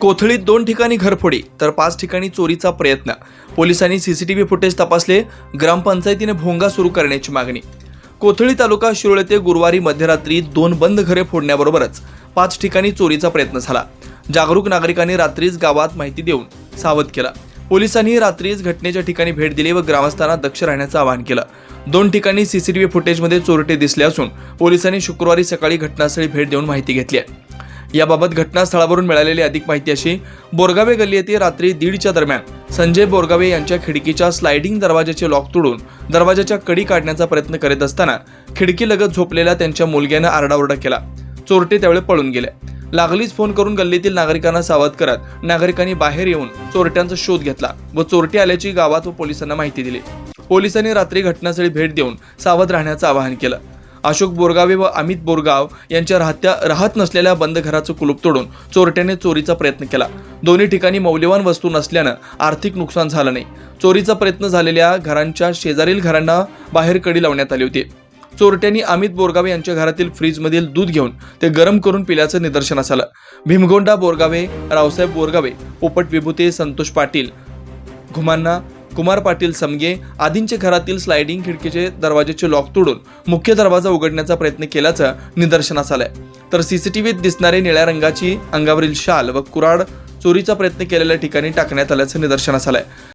कोथळीत दोन ठिकाणी घरफोडी तर पाच ठिकाणी चोरीचा प्रयत्न. पोलिसांनी सीसीटीव्ही फुटेज तपासले ग्रामपंचायतीने भोंगा सुरू करण्याची मागणी. कोथळी तालुका शिरोळ येथे गुरुवारी मध्यरात्री दोन बंद घरे फोडण्याबरोबरच पाच ठिकाणी चोरीचा प्रयत्न झाला. जागरूक नागरिकांनी रात्रीच गावात माहिती देऊन सावध केला. पोलिसांनी रात्रीच घटनेच्या ठिकाणी भेट दिली व ग्रामस्थांना दक्ष राहण्याचं आवाहन केलं. दोन ठिकाणी सीसीटीव्ही फुटेजमध्ये चोरटे दिसले असून पोलिसांनी शुक्रवारी सकाळी घटनास्थळी भेट देऊन माहिती घेतली आहे. याबाबत घटनास्थळावरून मिळालेली अधिक माहिती अशी बोरगावे गल्ली येथे रात्री दीडच्या दरम्यान संजय बोरगावे यांच्या खिडकीच्या स्लायडिंग दरवाजाचे लॉक तोडून दरवाजाच्या कडी काढण्याचा प्रयत्न करीत असताना खिडकीलगत झोपलेल्या त्यांच्या मुलग्यानं आरडाओरडा केला. चोरटे त्यावेळी पळून गेले. लागलीच फोन करून गल्लीतील नागरिकांना सावध करत नागरिकांनी बाहेर येऊन चोरट्यांचा शोध घेतला व चोरटे आल्याची गावात व पोलिसांना माहिती दिली. पोलिसांनी रात्री घटनास्थळी भेट देऊन सावध राहण्याचं आवाहन केलं. अशोक बोरगावे व अमित बोरगाव यांच्या राहत्या राहत नसलेल्या बंद घराचं कुलूप तोडून चोरट्याने चोरीचा प्रयत्न केला. दोन्ही ठिकाणी मौल्यवान वस्तू नसल्यानं आर्थिक नुकसान झालं नाही. चोरीचा प्रयत्न झालेल्या घरांच्या शेजारील घरांना बाहेर कडी लावण्यात आली होती. चोरट्यांनी अमित बोरगावे यांच्या घरातील फ्रीजमधील दूध घेऊन ते गरम करून पिल्याचं निदर्शनास आलं भीमगोंडा बोरगावे रावसाहेब बोरगावे पोपट विभूते संतोष पाटील घुमांना कुमार पाटील समगे आदींचे घरातील स्लायडिंग खिडकीचे दरवाजेचे लॉक तोडून मुख्य दरवाजा उघडण्याचा प्रयत्न केल्याचं निदर्शनास आलंय. तर सीसीटीव्हीत दिसणारे निळ्या रंगाची अंगावरील शाल व कुराड चोरीचा प्रयत्न केलेल्या ठिकाणी टाकण्यात आल्याचं निदर्शनास आलंय.